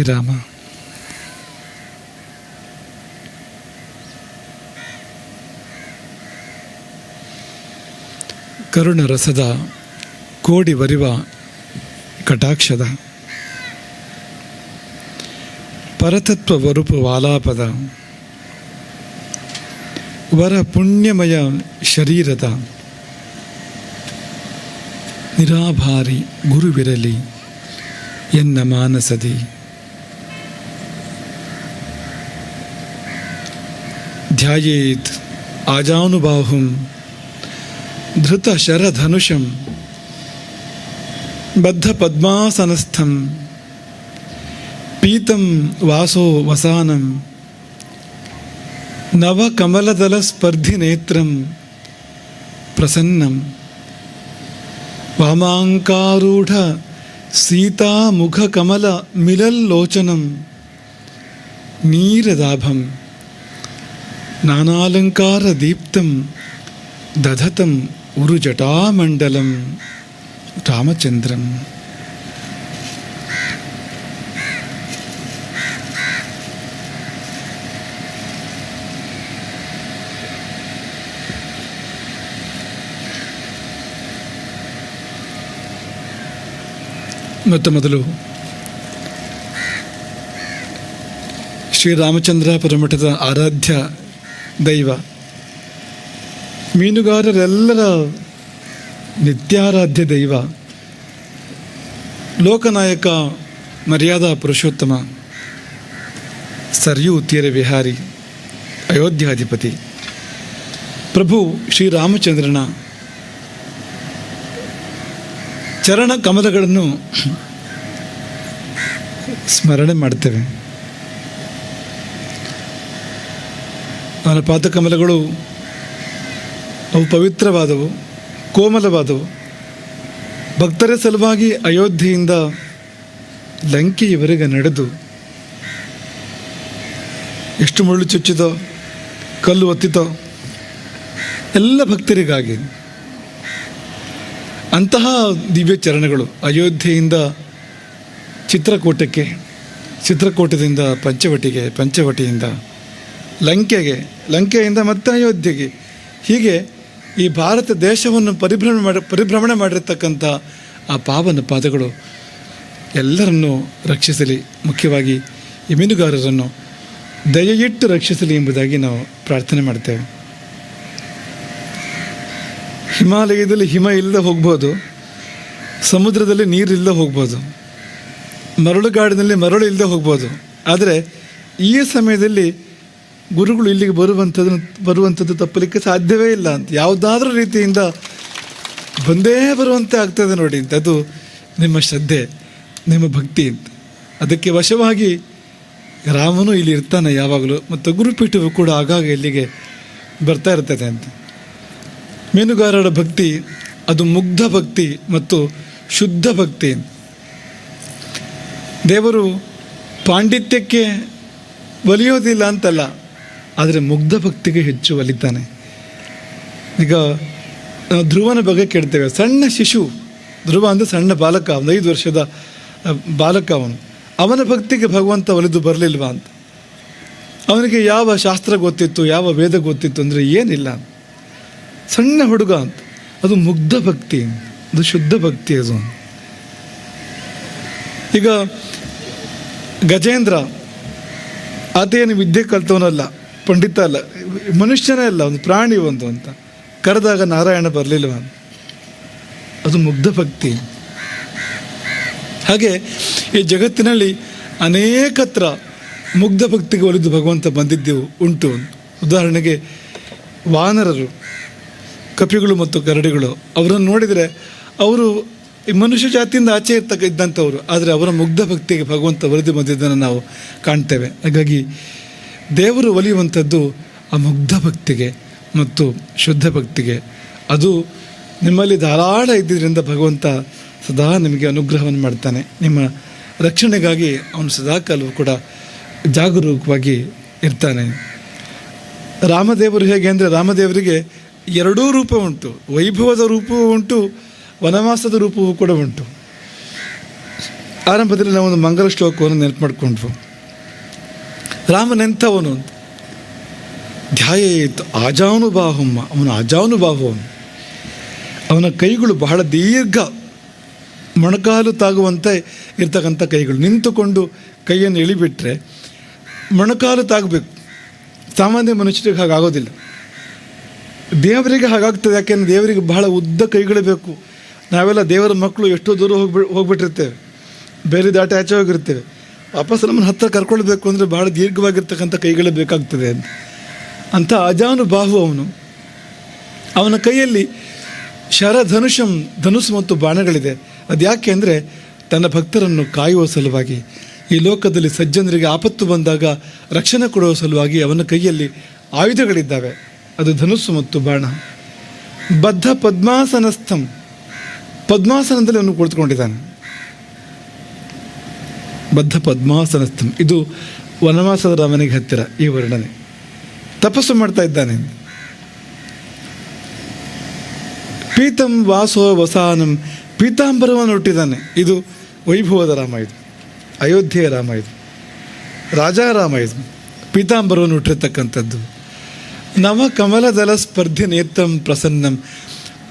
ರಾಮ. ಕರುಣ ರಸದ ಕೋಡಿ ವರಿವ ಕಟಾಕ್ಷದ. ಪರತತ್ವ ವರುಪು ವಾಲಾಪದ. ವರ ಪುಣ್ಯಮಯ ಶರೀರದ. ನಿರಾಭಾರಿ ಗುರುವಿರಲಿ ಎನ್ನ ಮಾನಸದಿ. ಧ್ಯಾಯೇತ್ ಆಜಾನುಬಾಹುಂ ಧೃತ ಶರಧನುಷಂ ಬದ್ಧ ಪದ್ಮಾಸನಸ್ಥಂ ಪೀತಂ ವಾಸೋ ವಸಾನಂ ನವ ಕಮಲದಲ ಸ್ಪರ್ಧಿ ನೇತ್ರಂ ದಧತಂ ಉರುಜಟಾಮಂಡಲಂ ರಾಮಚಂದ್ರಂ ಮೊತ್ತ ಮೊದಲು ಶ್ರೀರಾಮಚಂದ್ರಾಪುರ ಮಠದ ಆರಾಧ್ಯ ದೈವ. ಮೀನುಗಾರರೆಲ್ಲರ ನಿತ್ಯಾರಾಧ್ಯ ದೈವ. ಲೋಕನಾಯಕ ಮರ್ಯಾದಾ ಪುರುಷೋತ್ತಮ. ಸರ್ಯೂ ತೀರ ವಿಹಾರಿ, ಅಯೋಧ್ಯಾಧಿಪತಿ. ಪ್ರಭು ಶ್ರೀರಾಮಚಂದ್ರನ ಚರಣ ಕಮಲಗಳನ್ನು ಸ್ಮರಣೆ ಮಾಡ್ತೇವೆ ಅವನ ಪಾದಕಮಲಗಳು ಅವು ಪವಿತ್ರವಾದವು, ಕೋಮಲವಾದವು. ಭಕ್ತರ ಸಲುವಾಗಿ ಅಯೋಧ್ಯೆಯಿಂದ ಲಂಕೆಯವರೆಗೆ ನಡೆದು ಎಷ್ಟು ಮುಳ್ಳು ಚುಚ್ಚಿತೋ, ಕಲ್ಲು ಒತ್ತಿತೋ, ಎಲ್ಲ ಭಕ್ತರಿಗಾಗಿ ಅಂತಹ ದಿವ್ಯ ಚರಣಗಳು ಅಯೋಧ್ಯೆಯಿಂದ ಚಿತ್ರಕೂಟಕ್ಕೆ, ಚಿತ್ರಕೂಟದಿಂದ ಪಂಚವಟಿಗೆ, ಪಂಚವಟಿಯಿಂದ ಲಂಕೆಗೆ, ಲಂಕೆಯಿಂದ ಮತ್ತೆ ಅಯೋಧ್ಯೆಗೆ. ಹೀಗೆ ಈ ಭಾರತ ದೇಶವನ್ನು ಪರಿಭ್ರಮಣ ಮಾಡಿ, ಪರಿಭ್ರಮಣೆ ಮಾಡಿರ್ತಕ್ಕಂಥ ಆ ಪಾವನ ಪಾದಗಳು ಎಲ್ಲರನ್ನೂ ರಕ್ಷಿಸಲಿ. ಮುಖ್ಯವಾಗಿ ಈ ಮೀನುಗಾರರನ್ನು ದಯೆಯಿಟ್ಟು ರಕ್ಷಿಸಲಿ ಎಂಬುದಾಗಿ ನಾವು ಪ್ರಾರ್ಥನೆ ಮಾಡ್ತೇವೆ. ಹಿಮಾಲಯದಲ್ಲಿ ಹಿಮ ಇಲ್ಲದೆ ಹೋಗ್ಬೋದು, ಸಮುದ್ರದಲ್ಲಿ ನೀರಿಲ್ಲದೆ ಹೋಗ್ಬೋದು, ಮರಳುಗಾಡಿನಲ್ಲಿ ಮರಳು ಇಲ್ಲದೆ ಹೋಗ್ಬೋದು. ಆದರೆ ಈ ಸಮಯದಲ್ಲಿ ಗುರುಗಳು ಇಲ್ಲಿಗೆ ಬರುವಂಥದ್ದು ಬರುವಂಥದ್ದು ತಪ್ಪಲಿಕ್ಕೆ ಸಾಧ್ಯವೇ ಇಲ್ಲ ಅಂತ. ಯಾವುದಾದ್ರೂ ರೀತಿಯಿಂದ ಬಂದೇ ಬರುವಂತೆ ಆಗ್ತದೆ ನೋಡಿ ಅಂತ. ಅದು ನಿಮ್ಮ ಶ್ರದ್ಧೆ, ನಿಮ್ಮ ಭಕ್ತಿ ಅಂತ. ಅದಕ್ಕೆ ವಶವಾಗಿ ರಾಮನು ಇಲ್ಲಿ ಇರ್ತಾನೆ ಯಾವಾಗಲೂ, ಮತ್ತು ಗುರುಪೀಠವು ಕೂಡ ಆಗಾಗ ಇಲ್ಲಿಗೆ ಬರ್ತಾ ಇರ್ತದೆ ಅಂತ. ಮೀನುಗಾರರ ಭಕ್ತಿ, ಅದು ಮುಗ್ಧ ಭಕ್ತಿ ಮತ್ತು ಶುದ್ಧ ಭಕ್ತಿ ದೇವರು ಪಾಂಡಿತ್ಯಕ್ಕೆ ಒಲಿಯೋದಿಲ್ಲ ಅಂತಲ್ಲ. ಆದರೆ ಮುಗ್ಧ ಭಕ್ತಿಗೆ ಹೆಚ್ಚು ಒಲಿತಾನೆ. ಈಗ ಧ್ರುವನ ಬಗ್ಗೆ ಕೇಳ್ತೇವೆ. ಸಣ್ಣ ಶಿಶು, ಧ್ರುವ ಅಂದರೆ ಸಣ್ಣ ಬಾಲಕ, ಒಂದು ಐದು ವರ್ಷದ ಬಾಲಕ ಅವನು. ಅವನ ಭಕ್ತಿಗೆ ಭಗವಂತ ಒಲಿದು ಬರಲಿಲ್ವಾ ಅಂತ. ಅವನಿಗೆ ಯಾವ ಶಾಸ್ತ್ರ ಗೊತ್ತಿತ್ತು, ಯಾವ ವೇದ ಗೊತ್ತಿತ್ತು ಅಂದರೆ ಏನಿಲ್ಲ ಸಣ್ಣ ಹುಡುಗ ಅಂತ. ಅದು ಮುಗ್ಧ ಭಕ್ತಿ, ಅದು ಶುದ್ಧ ಭಕ್ತಿ ಅದು. ಈಗ ಗಜೇಂದ್ರ ಆತೇನು ವಿದ್ಯೆ ಕಲ್ತವನಲ್ಲ. ಪಂಡಿತ ಅಲ್ಲ, ಮನುಷ್ಯನೇ ಅಲ್ಲ, ಒಂದು ಪ್ರಾಣಿ ಒಂದು ಅಂತ. ಕರೆದಾಗ ನಾರಾಯಣ ಬರಲಿಲ್ಲ ಅದು ಮುಗ್ಧ ಭಕ್ತಿ. ಹಾಗೆ ಈ ಜಗತ್ತಿನಲ್ಲಿ ಅನೇಕತ್ರ ಮುಗ್ಧ ಭಕ್ತಿಗೆ ಒಲಿದು ಭಗವಂತ ಬಂದಿದ್ದೆವು ಉಂಟು. ಉದಾಹರಣೆಗೆ ವಾನರರು, ಕಪಿಗಳು ಮತ್ತು ಕರಡಿಗಳು, ಅವರನ್ನು ನೋಡಿದರೆ ಅವರು ಈ ಮನುಷ್ಯ ಜಾತಿಯಿಂದ ಆಚೆ ಇರ್ತಕ್ಕ ಇದ್ದಂಥವ್ರು. ಆದರೆ ಅವರ ಮುಗ್ಧ ಭಕ್ತಿಗೆ ಭಗವಂತ ಒಲಿದು ಬಂದಿದ್ದನ್ನು ನಾವು ಕಾಣ್ತೇವೆ. ಹಾಗಾಗಿ ದೇವರು ಒಲಿಯುವಂಥದ್ದು ಆ ಮುಗ್ಧ ಭಕ್ತಿಗೆ ಮತ್ತು ಶುದ್ಧ ಭಕ್ತಿಗೆ. ಅದು ನಿಮ್ಮಲ್ಲಿ ಧಾರಾಳ ಇದ್ದಿದ್ದರಿಂದ ಭಗವಂತ ಸದಾ ನಿಮಗೆ ಅನುಗ್ರಹವನ್ನು ಮಾಡ್ತಾನೆ. ನಿಮ್ಮ ರಕ್ಷಣೆಗಾಗಿ ಅವನು ಸದಾ ಕಾಲವು ಕೂಡ ಜಾಗರೂಕವಾಗಿ ಇರ್ತಾನೆ. ರಾಮದೇವರು ಹೇಗೆ ಅಂದರೆ ರಾಮದೇವರಿಗೆ ಎರಡೂ ರೂಪ ಉಂಟು. ವೈಭವದ ರೂಪವೂ ಉಂಟು, ವನವಾಸದ ರೂಪವೂ ಕೂಡ ಉಂಟು. ಆರಂಭದಲ್ಲಿ ನಾವು ಒಂದು ಮಂಗಲ ಶ್ಲೋಕವನ್ನು ನೆನಪು ಮಾಡಿಕೊಂಡ್ವು ರಾಮನೆಂಥವನು ಅಂತ? ಧ್ಯಾಯೇತ್ ಆಜಾನುಬಾಹುಮ್ಮ ಅವನು ಅವನ ಕೈಗಳು ಬಹಳ ದೀರ್ಘ ಮೊಣಕಾಲು ತಾಗುವಂತೆ ಇರ್ತಕ್ಕಂಥ ಕೈಗಳು. ನಿಂತುಕೊಂಡು ಕೈಯನ್ನು ಇಳಿಬಿಟ್ರೆ ಮೊಣಕಾಲು ತಾಗಬೇಕು. ಸಾಮಾನ್ಯ ಮನುಷ್ಯರಿಗೆ ಹಾಗಾಗೋದಿಲ್ಲ. ದೇವರಿಗೆ ಹಾಗಾಗ್ತದೆ, ಯಾಕೆಂದರೆ ದೇವರಿಗೆ ಬಹಳ ಉದ್ದ ಕೈಗಳು ಬೇಕು. ನಾವೆಲ್ಲ ದೇವರ ಮಕ್ಕಳು ಎಷ್ಟೋ ದೂರ ಹೋಗ್ಬಿ, ಹೋಗ್ಬಿಟ್ಟಿರ್ತೇವೆ. ಬೇರೆ ದಾಟಿ ಆಚೆ ಹೋಗಿರ್ತೇವೆ. ವಾಪಸ್ ನಮ್ಮನ್ನು ಹತ್ತಿರ ಕರ್ಕೊಳ್ಬೇಕು ಅಂದರೆ ಭಾಳ ದೀರ್ಘವಾಗಿರ್ತಕ್ಕಂಥ ಕೈಗಳೇ ಬೇಕಾಗ್ತದೆ ಅಂತ. ಅಂಥ ಅಜಾನುಬಾಹು ಅವನು. ಅವನ ಕೈಯಲ್ಲಿ ಶರಧನುಷಂ, ಧನುಸ್ ಮತ್ತು ಬಾಣಗಳಿದೆ. ಅದು ಯಾಕೆ ಅಂದರೆ ತನ್ನ ಭಕ್ತರನ್ನು ಕಾಯುವ ಸಲುವಾಗಿ. ಈ ಲೋಕದಲ್ಲಿ ಸಜ್ಜನರಿಗೆ ಆಪತ್ತು ಬಂದಾಗ ರಕ್ಷಣೆ ಕೊಡುವ ಸಲುವಾಗಿ ಅವನ ಕೈಯಲ್ಲಿ ಆಯುಧಗಳಿದ್ದಾವೆ. ಅದು ಧನುಸ್ಸು ಮತ್ತು ಬಾಣ. ಬದ್ಧ ಪದ್ಮಾಸನಸ್ಥಂ. ಪದ್ಮಾಸನದಲ್ಲಿ ಅವನು ಕುಳಿತುಕೊಂಡಿದ್ದಾನೆ. ಬದ್ಧ ಪದ್ಮಾಸನಸ್ಥಂ ಇದು ವನವಾಸದ ರಾಮನಿಗೆ ಹತ್ತಿರ, ಈ ವರ್ಣನೆ. ತಪಸ್ಸು ಮಾಡ್ತಾ ಇದ್ದಾನೆ. ಪೀತಂ ವಾಸೋ ವಸಾನಂ, ಪೀತಾಂಬರವನ್ನು ಹುಟ್ಟಿದ್ದಾನೆ ಇದು ವೈಭವದ ರಾಮ ಇದು. ಅಯೋಧ್ಯೆಯ ರಾಮ ಇದು. ರಾಜಾರಾಮ ಇದು. ಪೀತಾಂಬರವನ್ನು ಹುಟ್ಟಿರ್ತಕ್ಕಂಥದ್ದು. ನವ ಕಮಲದಳ ಸ್ಪರ್ಧೆ ನೇತಂ ಪ್ರಸನ್ನಂ.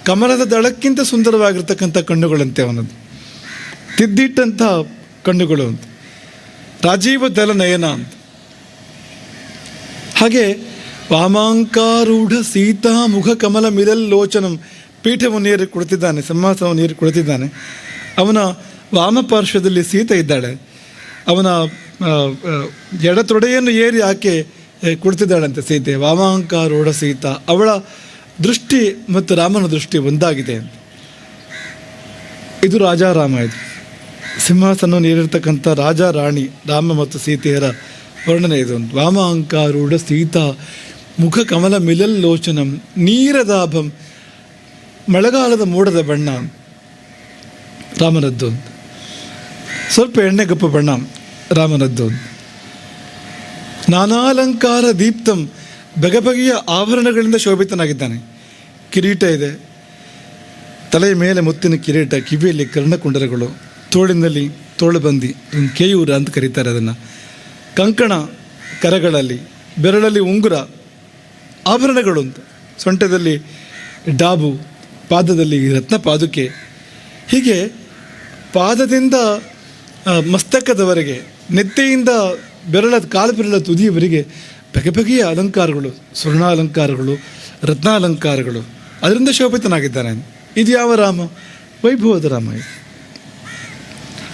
ಕಮಲದ ದಳಕ್ಕಿಂತ ಸುಂದರವಾಗಿರ್ತಕ್ಕಂಥ ಕಣ್ಣುಗಳಂತೆ ಅವನದು ತಿದ್ದಿಟ್ಟಂತಹ ಕಣ್ಣುಗಳು ಅಂತ ರಾಜೀವ ದಲ ನಯನ ಅಂತ. ಹಾಗೆ ವಾಮಾಂಕಾರೂಢ ಸೀತಾ ಮುಖ ಕಮಲ ಮಿಲಲ್ಲೋಚನಂ ಪೀಠವನ್ನು ನೀರು ಕುಳಿತಿದ್ದಾನೆ ಸಿಂಹಾಸನವನ್ನು ಏರಿ ಕುಳಿತಿದ್ದಾನೆ. ಅವನ ವಾಮಪಾರ್ಶ್ವದಲ್ಲಿ ಸೀತೆ ಇದ್ದಾಳೆ. ಅವನ ಎಡತೊಡೆಯನ್ನು ಏರಿ ಆಕೆ ಕುಳಿತಿದ್ದಾಳಂತೆ ಸೀತೆ. ವಾಮಾಂಕಾರೂಢ ಸೀತಾ, ಅವಳ ದೃಷ್ಟಿ ಮತ್ತು ರಾಮನ ದೃಷ್ಟಿ ಒಂದಾಗಿದೆ ಇದು ರಾಜಾರಾಮ ಇದು. ಸಿಂಹಾಸನವನ್ನು ನೀರಿರ್ತಕ್ಕಂಥ ರಾಜ, ರಾಣಿ, ರಾಮ ಮತ್ತು ಸೀತೆಯರ ವರ್ಣನೆ ಇದು. ವಾಮ ಅಂಕಾರೂಢ ಸೀತಾ, ಮುಖ ಕಮಲ ಮಿಲಲ್ಲೋಚನಂ ನೀರದಾಭಂ, ಮಳೆಗಾಲದ ಮೂಡದ ಬಣ್ಣ, ರಾಮನದ್ದು ಸ್ವಲ್ಪ ಎಣ್ಣೆಗಪ್ಪ ಬಣ್ಣ, ರಾಮನದ್ದು ನಾನಾಲಂಕಾರ ದೀಪ್ತಂ ಬಗೆ ಬಗೆಯ ಆಭರಣಗಳಿಂದ ಶೋಭಿತನಾಗಿದ್ದಾನೆ. ಕಿರೀಟ ಇದೆ. ತಲೆಯ ಮೇಲೆ ಮುತ್ತಿನ ಕಿರೀಟ, ಕಿವಿಯಲ್ಲಿ ಕರ್ಣಕುಂಡಲಗಳು ತೋಳಿನಲ್ಲಿ ತೋಳುಬಂದಿ ಬಂದಿ ಕೇಯೂರ ಅಂತ ಕರೀತಾರೆ ಅದನ್ನು. ಕಂಕಣ ಕರಗಳಲ್ಲಿ, ಬೆರಳಲ್ಲಿ ಉಂಗುರ, ಆಭರಣಗಳು ಅಂತ. ಸೊಂಟದಲ್ಲಿ ಡಾಬು, ಪಾದದಲ್ಲಿ ರತ್ನ ಪಾದುಕೆ. ಹೀಗೆ ಪಾದದಿಂದ ಮಸ್ತಕದವರೆಗೆ, ನೆತ್ತೆಯಿಂದ ಬೆರಳ, ಕಾಲು ಬೆರಳ ತುದಿಯವರೆಗೆ ಬಗೆ ಬಗೆಯ ಅಲಂಕಾರಗಳು, ಸ್ವರ್ಣಾಲಂಕಾರಗಳು, ರತ್ನಾಲಂಕಾರಗಳು. ಅದರಿಂದ ಶೋಭಿತನಾಗಿದ್ದಾನೆ. ಇದು ಯಾವ ರಾಮ? ವೈಭವದ ರಾಮ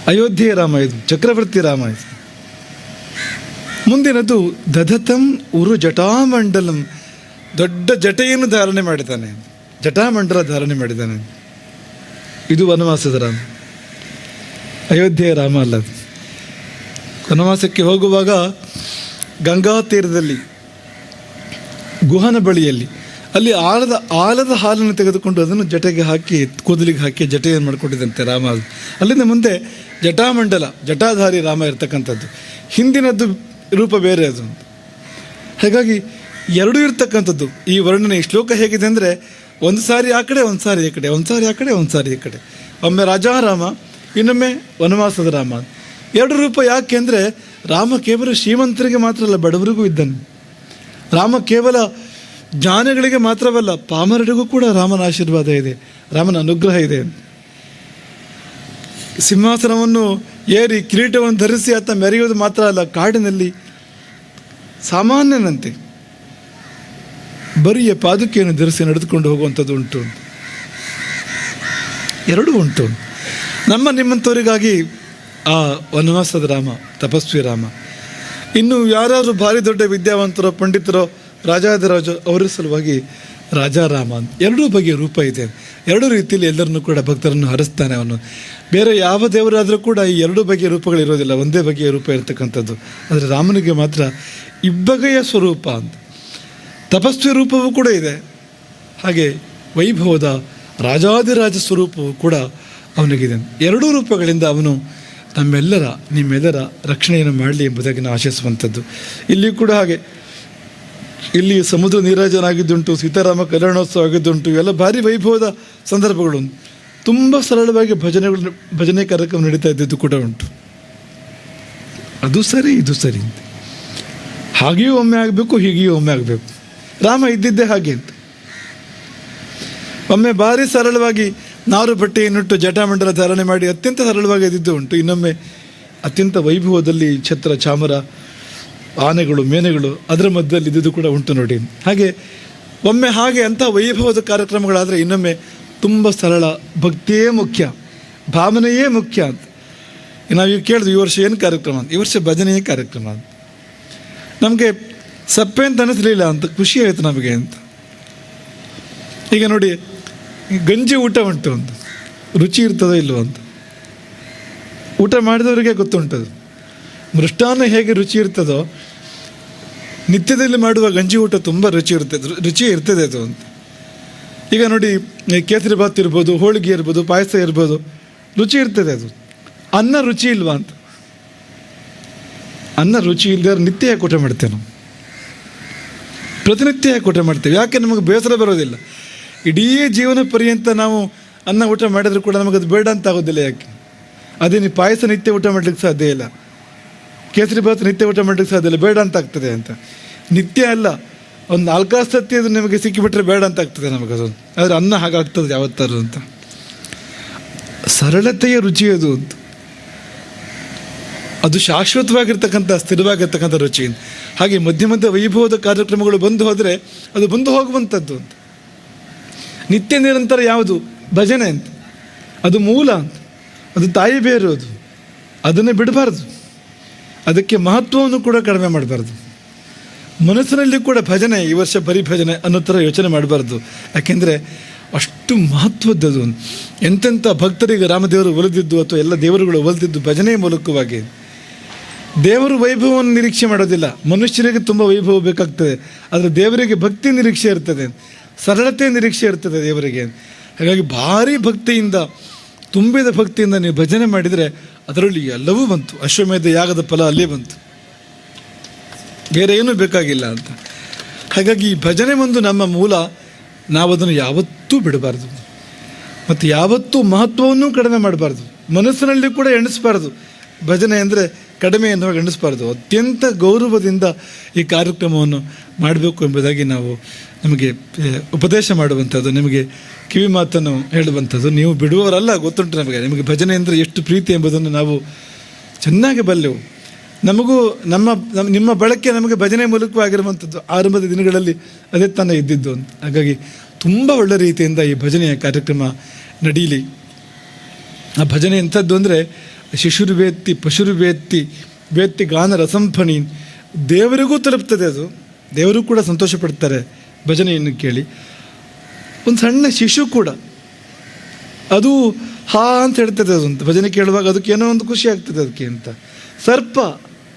ಇದು ಅಯೋಧ್ಯೆಯ ರಾಮ ಇದು, ಚಕ್ರವರ್ತಿ ರಾಮ ಇದು. ಮುಂದಿನದು ದಧತಂ ಉರು ಜಟಾಮಂಡಲಂ. ದೊಡ್ಡ ಜಟೆಯನ್ನು ಧಾರಣೆ ಮಾಡಿದ್ದಾನೆ. ಜಟಾಮಂಡಲ ಧಾರಣೆ ಮಾಡಿದ್ದಾನೆ. ಇದು ವನವಾಸದ ರಾಮ. ಅಯೋಧ್ಯೆಯ ರಾಮ ಅಲ್ಲ ವನವಾಸಕ್ಕೆ ಹೋಗುವಾಗ ಗಂಗಾ ತೀರದಲ್ಲಿ, ಗುಹನ ಬಳಿಯಲ್ಲಿ ಅಲ್ಲಿ ಆಲದ ಆಲದ ಹಾಲನ್ನು ತೆಗೆದುಕೊಂಡು ಅದನ್ನು ಜಟೆಗೆ ಹಾಕಿ, ಕೂದಲಿಗೆ ಹಾಕಿ ಜಟೆಯನ್ನು ಮಾಡಿಕೊಟ್ಟಿದ್ದಂತೆ ರಾಮ? ಅಲ್ಲಿಂದ ಮುಂದೆ ಜಟಾಮಂಡಲ, ಜಟಾಧಾರಿ ರಾಮ ಇರ್ತಕ್ಕಂಥದ್ದು. ಹಿಂದಿನದ್ದು ರೂಪ ಬೇರೆ ಅದು. ಹಾಗಾಗಿ ಎರಡೂ ಇರ್ತಕ್ಕಂಥದ್ದು. ಈ ವರ್ಣನೆ ಈ ಶ್ಲೋಕ ಹೇಗಿದೆ ಅಂದರೆ, ಒಂದು ಸಾರಿ ಆ ಕಡೆ, ಒಂದು ಸಾರಿ ಈ ಕಡೆ, ಒಂದು ಸಾರಿ ಆ ಕಡೆ, ಒಂದು ಸಾರಿ ಈ ಕಡೆ. ಒಮ್ಮೆ ರಾಜಾರಾಮ ಇನ್ನೊಮ್ಮೆ ವನವಾಸದ ರಾಮ. ಎರಡು ರೂಪ ಯಾಕೆ ಅಂದರೆ, ರಾಮ ಕೇವಲ ಶ್ರೀಮಂತರಿಗೆ ಮಾತ್ರ ಅಲ್ಲ, ಬಡವರಿಗೂ ಇದ್ದಾನೆ. ರಾಮ ಕೇವಲ ಜ್ಞಾನಿಗಳಿಗೆ ಮಾತ್ರವಲ್ಲ, ಪಾಮರರಿಗೂ ಕೂಡ ರಾಮನ ಆಶೀರ್ವಾದ ಇದೆ, ರಾಮನ ಅನುಗ್ರಹ ಇದೆ. ಸಿಂಹಾಸನವನ್ನು ಏರಿ ಕಿರೀಟವನ್ನು ಧರಿಸಿ ಆತ ಮೆರೆಯುವುದು ಮಾತ್ರ ಅಲ್ಲ, ಕಾಡಿನಲ್ಲಿ ಸಾಮಾನ್ಯನಂತೆ ಬರಿಯ ಪಾದುಕೆಯನ್ನು ಧರಿಸಿ ನಡೆದುಕೊಂಡು ಹೋಗುವಂಥದ್ದು ಉಂಟು. ಎರಡೂ ಉಂಟು. ನಮ್ಮ ನಿಮ್ಮಂಥವರಿಗಾಗಿ ಆ ವನವಾಸದ ರಾಮ, ತಪಸ್ವಿ ರಾಮ. ಇನ್ನು ಯಾರಾದರೂ ಭಾರಿ ದೊಡ್ಡ ವಿದ್ಯಾವಂತರೋ, ಪಂಡಿತರೋ ರಾಜಾದಿರಾಜ ಅವರ ಸಲುವಾಗಿ ರಾಜಾರಾಮ ಅಂತ. ಎರಡೂ ಬಗೆಯ ರೂಪ ಇದೆ. ಎರಡೂ ರೀತಿಯಲ್ಲಿ ಎಲ್ಲರನ್ನೂ ಕೂಡ ಭಕ್ತರನ್ನು ಹರಿಸ್ತಾನೆ ಅವನು. ಬೇರೆ ಯಾವ ದೇವರಾದರೂ ಕೂಡ ಈ ಎರಡು ಬಗೆಯ ರೂಪಗಳಿರೋದಿಲ್ಲ ಒಂದೇ ಬಗೆಯ ರೂಪ ಇರತಕ್ಕಂಥದ್ದು. ಆದರೆ ರಾಮನಿಗೆ ಮಾತ್ರ ಇಬ್ಬಗೆಯ ಸ್ವರೂಪ ಅಂತ. ತಪಸ್ವಿ ರೂಪವೂ ಕೂಡ ಇದೆ. ಹಾಗೆ ವೈಭವದ ರಾಜಾದಿರಾಜ ಸ್ವರೂಪವು ಕೂಡ ಅವನಿಗಿದೆ. ಎರಡೂ ರೂಪಗಳಿಂದ ಅವನು ನಮ್ಮೆಲ್ಲರ, ನಿಮ್ಮೆಲ್ಲರ ರಕ್ಷಣೆಯನ್ನು ಮಾಡಲಿ ಎಂಬುದಾಗಿ ನಾವು ಆಶಿಸುವಂಥದ್ದು. ಇಲ್ಲಿ ಕೂಡ ಹಾಗೆ. ಇಲ್ಲಿ ಸಮುದ್ರ ನೀರಾಜನಾಗಿದ್ದುಂಟು, ಸೀತಾರಾಮ ಕಲ್ಯಾಣೋತ್ಸವ ಆಗಿದ್ದುಂಟು ಎಲ್ಲ ಭಾರಿ ವೈಭವದ ಸಂದರ್ಭಗಳು ತುಂಬ ಸರಳವಾಗಿ ಭಜನೆಗಳು ಭಜನೆ ಕಾರ್ಯಕ್ರಮ ನಡೀತಾ ಇದ್ದಿದ್ದು ಕೂಡ ಉಂಟು. ಅದು ಸರಿ, ಇದು ಸರಿ ಅಂತ. ಹಾಗೆಯೂ ಒಮ್ಮೆ ಆಗಬೇಕು, ಹೀಗೆಯೂ ಒಮ್ಮೆ ಆಗಬೇಕು. ರಾಮ ಇದ್ದಿದ್ದೇ ಹಾಗೆ ಅಂತ. ಒಮ್ಮೆ ಭಾರಿ ಸರಳವಾಗಿ ನಾರು ಬಟ್ಟೆಯನ್ನುಟ್ಟು ಜಟಾಮಂಡಲ ಧಾರಣೆ ಮಾಡಿ ಅತ್ಯಂತ ಸರಳವಾಗಿ ಇದ್ದಿದ್ದು ಉಂಟು. ಇನ್ನೊಮ್ಮೆ ಅತ್ಯಂತ ವೈಭವದಲ್ಲಿ ಛತ್ರ ಚಾಮರ ಆನೆಗಳು, ಮೇನೆಗಳು ಅದರ ಮಧ್ಯದಲ್ಲಿ ಇದ್ದಿದ್ದು ಕೂಡ ಉಂಟು ನೋಡಿ. ಹಾಗೆ ಒಮ್ಮೆ ಹಾಗೆ ಅಂಥ ವೈಭವದ ಕಾರ್ಯಕ್ರಮಗಳಾದರೆ ಇನ್ನೊಮ್ಮೆ ತುಂಬ ಸರಳ, ಭಕ್ತಿಯೇ ಮುಖ್ಯ, ಭಾವನೆಯೇ ಮುಖ್ಯ ಅಂತ. ನಾವು ಈಗ ಕೇಳಿದ್ವಿ, ಈ ವರ್ಷ ಏನು ಕಾರ್ಯಕ್ರಮ ಅಂತ? ಈ ವರ್ಷ ಭಜನೆಯೇ ಕಾರ್ಯಕ್ರಮ ಅಂತ. ನಮಗೆ ಸಪ್ಪೆ ಅಂತ ಅನಿಸ್ಲಿಲ್ಲ ಅಂತ, ಖುಷಿ ಆಯಿತು ನಮಗೆ ಅಂತ. ಈಗ ನೋಡಿ, ಗಂಜಿ ಊಟ ಉಂಟು ಅಂತ. ರುಚಿ ಇರ್ತದೋ ಇಲ್ಲವೋ ಅಂತ. ಊಟ ಮಾಡಿದವರಿಗೆ ಗೊತ್ತುಂಟದು. ಮೃಷ್ಟಾನ್ನ ಹೇಗೆ ರುಚಿ ಇರ್ತದೋ ನಿತ್ಯದಲ್ಲಿ ಮಾಡುವ ಗಂಜಿ ಊಟ ತುಂಬ ರುಚಿ ಇರ್ತದೆ ರುಚಿ ಇರ್ತದೆ ಅದು ಅಂತ. ಈಗ ನೋಡಿ ಕೇಸರಿ ಭಾತ್ ಇರ್ಬೋದು, ಹೋಳಿಗೆ ಇರ್ಬೋದು, ಪಾಯಸ ಇರ್ಬೋದು, ರುಚಿ ಇರ್ತದೆ ಅದು. ಅನ್ನ ರುಚಿ ಇಲ್ವಾ ಅಂತ. ಅನ್ನ ರುಚಿ ಇಲ್ಲದೆ ನಿತ್ಯ ಊಟ ಮಾಡ್ತೇವೆ ನಾವು? ಪ್ರತಿನಿತ್ಯ ಊಟ ಮಾಡ್ತೇವೆ? ಯಾಕೆ ನಮಗೆ ಬೇಸರ ಬರೋದಿಲ್ಲ? ಇಡೀ ಜೀವನ ಪರ್ಯಂತ ನಾವು ಅನ್ನ ಊಟ ಮಾಡಿದರೂ ಕೂಡ ನಮಗದು ಬೇಡ ಅಂತ ಆಗೋದಿಲ್ಲ ಯಾಕೆ? ಅದೇ ನೀವು ಪಾಯಸ ನಿತ್ಯ ಊಟ ಮಾಡ್ಲಿಕ್ಕೆ ಸಾಧ್ಯ ಇಲ್ಲ. ಕೇಸರಿ ಭಾತ್ ನಿತ್ಯ ಊಟ ಮಾಡಲಿಕ್ಕೆ ಸಾಧ್ಯ ಇಲ್ಲ. ಬೇಡ ಅಂತ ಆಗ್ತದೆ ಅಂತ. ನಿತ್ಯ ಅಲ್ಲ, ಒಂದು ನಾಲ್ಕಾರು ಸತಿ ಅದು ನಿಮಗೆ ಸಿಕ್ಕಿಬಿಟ್ರೆ ಬೇಡ ಅಂತ ಆಗ್ತದೆ ನಮಗೆ ನಮಗದು ಆದರೆ ಅನ್ನ ಹಾಗಾಗ್ತದೆ ಯಾವತ್ತಾರು ಅಂತ. ಸರಳತೆಯ ರುಚಿ ಅದು ಅಂತ. ಅದು ಶಾಶ್ವತವಾಗಿರ್ತಕ್ಕಂಥ, ಸ್ಥಿರವಾಗಿರ್ತಕ್ಕಂಥ ರುಚಿ. ಹಾಗೆ ಮಧ್ಯ ಮಧ್ಯ ವೈಭವದ ಕಾರ್ಯಕ್ರಮಗಳು ಬಂದು ಹೋದರೆ ಅದು ಬಂದು ಹೋಗುವಂಥದ್ದು ಅಂತ. ನಿತ್ಯ ನಿರಂತರ ಯಾವುದು? ಭಜನೆ ಅಂತ. ಅದು ಮೂಲ ಅಂತ. ಅದು ತಾಯಿ ಬೇರು ಅದು. ಅದನ್ನೇ ಬಿಡಬಾರ್ದು. ಅದಕ್ಕೆ ಮಹತ್ವವನ್ನು ಕೂಡ ಕಡಿಮೆ ಮಾಡಬಾರ್ದು. ಮನಸ್ಸಿನಲ್ಲಿ ಕೂಡ ಭಜನೆ, ಈ ವರ್ಷ ಬರೀ ಭಜನೆ ಅನ್ನೋ ಥರ ಯೋಚನೆ ಮಾಡಬಾರ್ದು. ಯಾಕೆಂದರೆ ಅಷ್ಟು ಮಹತ್ವದ್ದದು. ಎಂತೆಂಥ ಭಕ್ತರಿಗೆ ರಾಮದೇವರು ಒಲಿದಿದ್ದು ಅಥವಾ ಎಲ್ಲ ದೇವರುಗಳು ಒಲಿದಿದ್ದು ಭಜನೆ ಮೂಲಕವಾಗಿ. ದೇವರು ವೈಭವವನ್ನು ನಿರೀಕ್ಷೆ ಮಾಡೋದಿಲ್ಲ. ಮನುಷ್ಯರಿಗೆ ತುಂಬ ವೈಭವ ಬೇಕಾಗ್ತದೆ. ಆದರೆ ದೇವರಿಗೆ ಭಕ್ತಿ ನಿರೀಕ್ಷೆ ಇರ್ತದೆ. ಸರಳತೆ ನಿರೀಕ್ಷೆ ಇರ್ತದೆ ದೇವರಿಗೆ. ಹಾಗಾಗಿ ಭಾರಿ ಭಕ್ತಿಯಿಂದ, ತುಂಬಿದ ಭಕ್ತಿಯಿಂದ ನೀವು ಭಜನೆ ಮಾಡಿದರೆ ಅದರಲ್ಲಿ ಎಲ್ಲವೂ ಬಂತು. ಅಶ್ವಮೇಧ ಯಾಗದ ಫಲ ಅಲ್ಲೇ ಬಂತು. ಬೇರೆ ಏನೂ ಬೇಕಾಗಿಲ್ಲ ಅಂತ. ಹಾಗಾಗಿ ಈ ಭಜನೆ ಒಂದು ನಮ್ಮ ಮೂಲ. ನಾವು ಅದನ್ನು ಯಾವತ್ತೂ ಬಿಡಬಾರ್ದು. ಮತ್ತು ಯಾವತ್ತೂ ಮಹತ್ವವನ್ನು ಕಡಿಮೆ ಮಾಡಬಾರ್ದು. ಮನಸ್ಸಿನಲ್ಲಿ ಕೂಡ ಎಣಿಸಬಾರ್ದು. ಭಜನೆ ಅಂದರೆ ಕಡಿಮೆ ಎಂದು ಎಣಿಸಬಾರ್ದು ಅತ್ಯಂತ ಗೌರವದಿಂದ ಈ ಕಾರ್ಯಕ್ರಮವನ್ನು ಮಾಡಬೇಕು ಎಂಬುದಾಗಿ ನಾವು ನಮಗೆ ಉಪದೇಶ ಮಾಡುವಂಥದ್ದು, ನಿಮಗೆ ಕಿವಿ ಮಾತನ್ನು ಹೇಳುವಂಥದ್ದು. ನೀವು ಬಿಡುವವರಲ್ಲ, ಗೊತ್ತುಂಟು ನಮಗೆ. ನಿಮಗೆ ಭಜನೆ ಅಂದರೆ ಎಷ್ಟು ಪ್ರೀತಿ ಎಂಬುದನ್ನು ನಾವು ಚೆನ್ನಾಗಿ ಬಲ್ಲೆವು. ನಮಗೂ ನಮ್ಮ ನಮ್ಮ- ನಿಮ್ಮ ಬಳಕೆ ನಮಗೆ ಭಜನೆ ಮೂಲಕವಾಗಿರುವಂಥದ್ದು. ಆರಂಭದ ದಿನಗಳಲ್ಲಿ ಅದೇ ತಾನೇ ಇದ್ದಿದ್ದು. ಹಾಗಾಗಿ ತುಂಬ ಒಳ್ಳೆ ರೀತಿಯಿಂದ ಈ ಭಜನೆಯ ಕಾರ್ಯಕ್ರಮ ನಡೀಲಿ. ಆ ಭಜನೆ ಎಂಥದ್ದು ಅಂದರೆ ಶಿಶುರು ವೇತ್ತಿ ಪಶುರು ವೇತ್ತಿ ಗಾನ ರಸಂಫಣಿ. ದೇವರಿಗೂ ತಲುಪ್ತದೆ ಅದು. ದೇವರು ಕೂಡ ಸಂತೋಷ ಪಡ್ತಾರೆ ಭಜನೆಯನ್ನು ಕೇಳಿ. ಒಂದು ಸಣ್ಣ ಶಿಶು ಕೂಡ. ಅದು ಹಾ ಅಂತ ಹೇಳ್ತದೆ ಅದು ಅಂತ. ಭಜನೆ ಕೇಳುವಾಗ ಅದಕ್ಕೆ ಏನೋ ಒಂದು ಖುಷಿ ಆಗ್ತದೆ ಅದಕ್ಕೆ ಅಂತ. ಸರ್ಪ,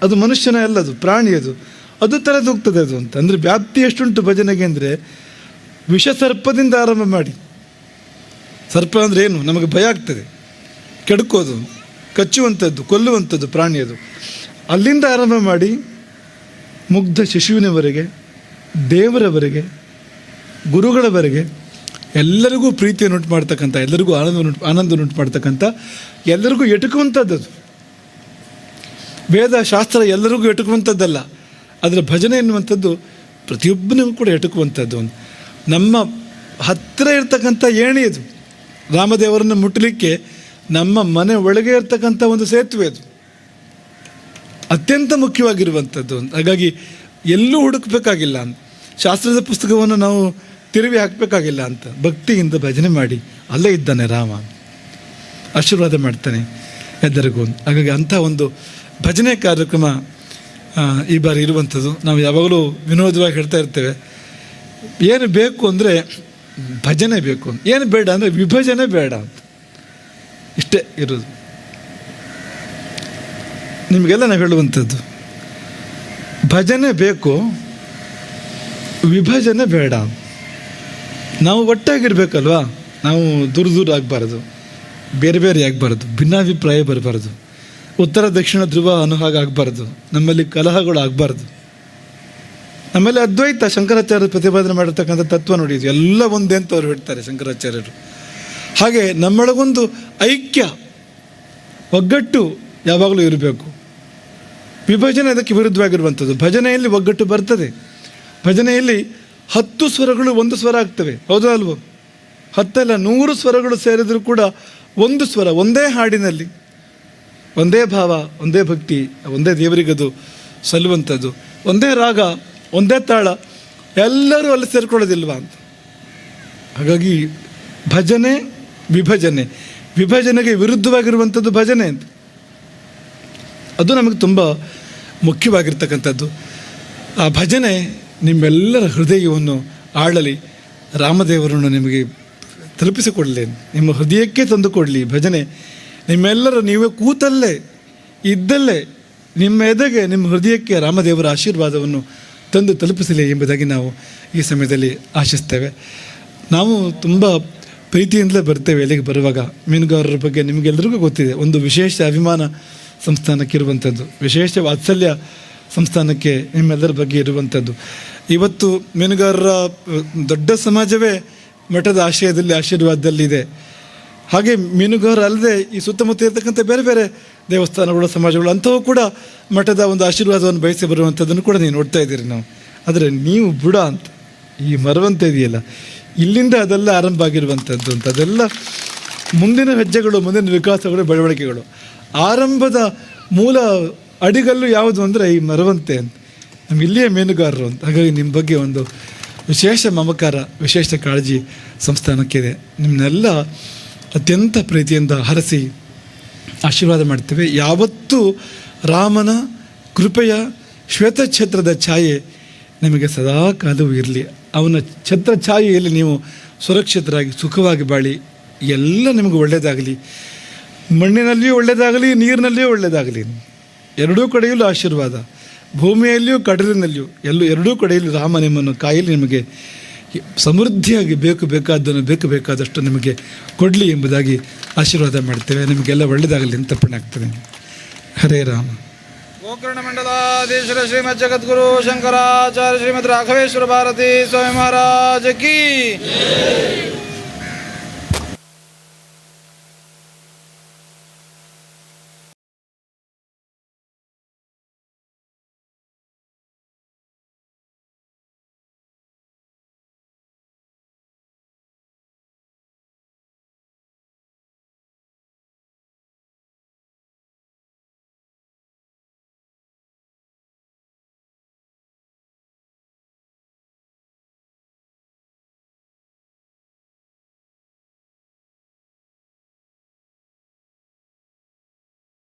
ಅದು ಮನುಷ್ಯನ ಅಲ್ಲ ಅದು, ಪ್ರಾಣಿ ಅದು. ಅದು ತಲೆದೋಗ್ತದೆ ಅದು ಅಂತ. ಅಂದರೆ ವ್ಯಾಪ್ತಿ ಎಷ್ಟುಂಟು ಭಜನೆಗೆ ಅಂದರೆ ವಿಷ ಸರ್ಪದಿಂದ ಆರಂಭ ಮಾಡಿ. ಸರ್ಪ ಅಂದರೆ ಏನು? ನಮಗೆ ಭಯ ಆಗ್ತದೆ. ಕೆಡುಕೋದು. ಕಚ್ಚುವಂಥದ್ದು, ಕೊಲ್ಲುವಂಥದ್ದು ಪ್ರಾಣಿ ಅದು. ಅಲ್ಲಿಂದ ಆರಂಭ ಮಾಡಿ ಮುಗ್ಧ ಶಿಶುವಿನವರೆಗೆ, ದೇವರವರೆಗೆ, ಗುರುಗಳವರೆಗೆ ಎಲ್ಲರಿಗೂ ಪ್ರೀತಿಯನ್ನುಂಟು ಮಾಡ್ತಕ್ಕಂಥ ಎಲ್ಲರಿಗೂ ಆನಂದವನ್ನು ಆನಂದವನ್ನುಂಟು ಮಾಡ್ತಕ್ಕಂಥ ಎಲ್ಲರಿಗೂ ಎಟುಕುವಂಥದ್ದು ವೇದ ಶಾಸ್ತ್ರ ಎಲ್ಲರಿಗೂ ಎಟುಕುವಂಥದ್ದಲ್ಲ. ಅದರ ಭಜನೆ ಎನ್ನುವಂಥದ್ದು ಪ್ರತಿಯೊಬ್ಬನಿಗೂ ಕೂಡ ಎಟುಕುವಂಥದ್ದು ಒಂದು. ನಮ್ಮ ಹತ್ತಿರ ಇರ್ತಕ್ಕಂಥ ಏಣಿ ಅದು. ರಾಮದೇವರನ್ನು ಮುಟ್ಟಲಿಕ್ಕೆ ನಮ್ಮ ಮನೆ ಒಳಗೆ ಇರ್ತಕ್ಕಂಥ ಒಂದು ಸೇತುವೆ ಅದು. ಅತ್ಯಂತ ಮುಖ್ಯವಾಗಿರುವಂಥದ್ದು ಹಾಗಾಗಿ ಎಲ್ಲೂ ಹುಡುಕಬೇಕಾಗಿಲ್ಲ ಅಂತ. ಶಾಸ್ತ್ರದ ಪುಸ್ತಕವನ್ನು ನಾವು ತಿರುವಿ ಹಾಕಬೇಕಾಗಿಲ್ಲ ಅಂತ. ಭಕ್ತಿಯಿಂದ ಭಜನೆ ಮಾಡಿ, ಅಲ್ಲೇ ಇದ್ದಾನೆ ರಾಮ. ಆಶೀರ್ವಾದ ಮಾಡ್ತಾನೆ ಎಲ್ಲರಿಗೂ ಹಾಗಾಗಿ ಅಂಥ ಒಂದು ಭಜನೆ ಕಾರ್ಯಕ್ರಮ ಈ ಬಾರಿ ಇರುವಂಥದ್ದು. ನಾವು ಯಾವಾಗಲೂ ವಿನೋದವಾಗಿ ಹೇಳ್ತಾ ಇರ್ತೇವೆ. ಏನು ಬೇಕು ಅಂದರೆ ಭಜನೆ ಬೇಕು. ಏನು ಬೇಡ ಅಂದರೆ ವಿಭಜನೆ ಬೇಡ ಅಂತ. ಇಷ್ಟೇ ಇರೋದು ನಿಮಗೆಲ್ಲ ನಾವು ಹೇಳುವಂಥದ್ದು, ಭಜನೆ ಬೇಕು, ವಿಭಜನೆ ಬೇಡ. ನಾವು ಒಟ್ಟಾಗಿರ್ಬೇಕಲ್ವಾ? ನಾವು ದೂರ ದೂರ ಆಗಬಾರ್ದು, ಬೇರೆ ಬೇರೆ ಆಗಬಾರ್ದು, ಭಿನ್ನಾಭಿಪ್ರಾಯ ಬರಬಾರ್ದು, ಉತ್ತರ ದಕ್ಷಿಣ ಧ್ರುವ ಅನುಹಾಗ ಹಾಗೆ ಆಗಬಾರ್ದು, ನಮ್ಮಲ್ಲಿ ಕಲಹಗಳು ಆಗಬಾರ್ದು. ನಮ್ಮಲ್ಲಿ ಅದ್ವೈತ ಶಂಕರಾಚಾರ್ಯರು ಪ್ರತಿಪಾದನೆ ಮಾಡಿರ್ತಕ್ಕಂಥ ತತ್ವ ನೋಡಿದ್ವಿ ಎಲ್ಲ ಒಂದೇ ಅಂತ ಅವ್ರು ಹೇಳ್ತಾರೆ ಶಂಕರಾಚಾರ್ಯರು. ಹಾಗೆ ನಮ್ಮೊಳಗೊಂದು ಐಕ್ಯ, ಒಗ್ಗಟ್ಟು ಯಾವಾಗಲೂ ಇರಬೇಕು. ವಿಭಜನೆ ಅದಕ್ಕೆ ವಿರುದ್ಧವಾಗಿರುವಂಥದ್ದು. ಭಜನೆಯಲ್ಲಿ ಒಗ್ಗಟ್ಟು ಬರ್ತದೆ. ಭಜನೆಯಲ್ಲಿ ಹತ್ತು ಸ್ವರಗಳು ಒಂದು ಸ್ವರ ಆಗ್ತವೆ. ಹೌದಾ ಅಲ್ವೋ? ಹತ್ತಲ್ಲ, ನೂರು ಸ್ವರಗಳು ಸೇರಿದರೂ ಕೂಡ ಒಂದು ಸ್ವರ, ಒಂದೇ ಹಾಡಿನಲ್ಲಿ. ಒಂದೇ ಭಾವ, ಒಂದೇ ಭಕ್ತಿ, ಒಂದೇ ದೇವರಿಗದು ಸಲ್ಲುವಂಥದ್ದು. ಒಂದೇ ರಾಗ, ಒಂದೇ ತಾಳ, ಎಲ್ಲರೂ ಅಲ್ಲಿ ಸೇರಿಕೊಳ್ಳೋದಿಲ್ವಾ ಅಂತ. ಹಾಗಾಗಿ ಭಜನೆ ವಿಭಜನೆ. ವಿಭಜನೆಗೆ ವಿರುದ್ಧವಾಗಿರುವಂಥದ್ದು ಭಜನೆ ಅಂತ. ಅದು ನಮಗೆ ತುಂಬ ಮುಖ್ಯವಾಗಿರ್ತಕ್ಕಂಥದ್ದು. ಆ ಭಜನೆ ನಿಮ್ಮೆಲ್ಲರ ಹೃದಯವನ್ನು ಆಳಲಿ, ರಾಮದೇವರನ್ನು ನಿಮಗೆ ತಲುಪಿಸಿಕೊಡಲಿ, ನಿಮ್ಮ ಹೃದಯಕ್ಕೆ ತಂದು ಕೊಡಲಿ ಭಜನೆ. ನಿಮ್ಮೆಲ್ಲರ ನೀವೇ ಕೂತಲ್ಲೇ, ಇದ್ದಲ್ಲೇ, ನಿಮ್ಮ ಎದೆಗೆ, ನಿಮ್ಮ ಹೃದಯಕ್ಕೆ ರಾಮದೇವರ ಆಶೀರ್ವಾದವನ್ನು ತಂದು ತಲುಪಿಸಲಿ ಎಂಬುದಾಗಿ ನಾವು ಈ ಸಮಯದಲ್ಲಿ ಆಶಿಸ್ತೇವೆ. ನಾವು ತುಂಬ ಪ್ರೀತಿಯಿಂದಲೇ ಬರ್ತೇವೆ ಎಲ್ಲಿಗೆ ಬರುವಾಗ. ಮೀನುಗಾರರ ಬಗ್ಗೆ ನಿಮಗೆಲ್ಲರಿಗೂ ಗೊತ್ತಿದೆ. ಒಂದು ವಿಶೇಷ ಅಭಿಮಾನ ಸಂಸ್ಥಾನಕ್ಕೆ ಇರುವಂಥದ್ದು ವಿಶೇಷ ವಾತ್ಸಲ್ಯ ಸಂಸ್ಥಾನಕ್ಕೆ ನಿಮ್ಮೆಲ್ಲರ ಬಗ್ಗೆ ಇರುವಂಥದ್ದು ಇವತ್ತು ಮೀನುಗಾರರ ದೊಡ್ಡ ಸಮಾಜವೇ ಮಠದ ಆಶಯದಲ್ಲಿ ಆಶೀರ್ವಾದದಲ್ಲಿ ಇದೆ. ಹಾಗೆ ಮೀನುಗಾರ ಅಲ್ಲದೆ ಈ ಸುತ್ತಮುತ್ತ ಇರತಕ್ಕಂಥ ಬೇರೆ ಬೇರೆ ದೇವಸ್ಥಾನಗಳು, ಸಮಾಜಗಳು ಅಂಥವು ಕೂಡ ಮಠದ ಒಂದು ಆಶೀರ್ವಾದವನ್ನು ಬಯಸಿ ಬರುವಂಥದ್ದನ್ನು ಕೂಡ ನೀವು ನೋಡ್ತಾ ಇದ್ದೀರಿ ನಾವು. ಆದರೆ ನೀವು ಬುಡ ಅಂತ. ಈ ಮರವಂತ ಇದೆಯಲ್ಲ. ಇಲ್ಲಿಂದ ಅದೆಲ್ಲ ಆರಂಭ ಆಗಿರುವಂಥದ್ದು ಅಂತ. ಅದೆಲ್ಲ ಮುಂದಿನ ಹೆಜ್ಜೆಗಳು, ಮುಂದಿನ ವಿಕಾಸಗಳು, ಬೆಳವಣಿಗೆಗಳು. ಆರಂಭದ ಮೂಲ ಅಡಿಗಲ್ಲು ಯಾವುದು ಅಂದರೆ ಈ ಮರವಂತೆ ಅಂತ. ನಮ್ಮ ಇಲ್ಲಿಯೇ ಮೀನುಗಾರರು ಅಂತ. ಹಾಗಾಗಿ ನಿಮ್ಮ ಬಗ್ಗೆ ಒಂದು ವಿಶೇಷ ಮಮಕಾರ, ವಿಶೇಷ ಕಾಳಜಿ ಸಂಸ್ಥಾನಕ್ಕಿದೆ. ನಿಮ್ಮನ್ನೆಲ್ಲ ಅತ್ಯಂತ ಪ್ರೀತಿಯಿಂದ ಹರಸಿ ಆಶೀರ್ವಾದ ಮಾಡ್ತೇವೆ. ಯಾವತ್ತೂ ರಾಮನ ಕೃಪೆಯ ಶ್ವೇತಕ್ಷೇತ್ರದ ಛಾಯೆ ನಿಮಗೆ ಸದಾ ಕಾಲವೂ ಇರಲಿ. ಅವನ ಛತ್ರ ಛಾಯೆಯಲ್ಲಿ ನೀವು ಸುರಕ್ಷಿತರಾಗಿ, ಸುಖವಾಗಿ ಬಾಳಿ. ಎಲ್ಲ ನಿಮಗೆ ಒಳ್ಳೆಯದಾಗಲಿ ಮಣ್ಣಿನಲ್ಲಿಯೂ ಒಳ್ಳೆಯದಾಗಲಿ ನೀರಿನಲ್ಲಿಯೂ ಒಳ್ಳೆಯದಾಗಲಿ ಎರಡೂ ಕಡೆಯಲ್ಲೂ ಆಶೀರ್ವಾದ. ಭೂಮಿಯಲ್ಲಿಯೂ ಕಡಲಿನಲ್ಲಿಯೂ ಎಲ್ಲೂ ಎರಡೂ ಕಡೆಯಲ್ಲೂ ರಾಮ ನಿಮ್ಮನ್ನು ಕಾಯಿಲೆ ನಿಮಗೆ ಸಮೃದ್ಧಿಯಾಗಿ ಬೇಕು, ಬೇಕಾದ್ದನ್ನು ಬೇಕು, ಬೇಕಾದಷ್ಟು ನಿಮಗೆ ಕೊಡಲಿ ಎಂಬುದಾಗಿ ಆಶೀರ್ವಾದ ಮಾಡ್ತೇವೆ. ನಿಮಗೆಲ್ಲ ಒಳ್ಳೆಯದಾಗಲಿ ಅಂತ ತಪ್ಪಣೆ ಆಗ್ತದೆ. ಹರೇ ರಾಮ. గోకర్ణ మండలాధీశ్వర శ్రీమద్ జగద్గురు శంకరాచార్య శ్రీమద్ రాఘవేశ్వర భారతి స్వామి మహారాజకి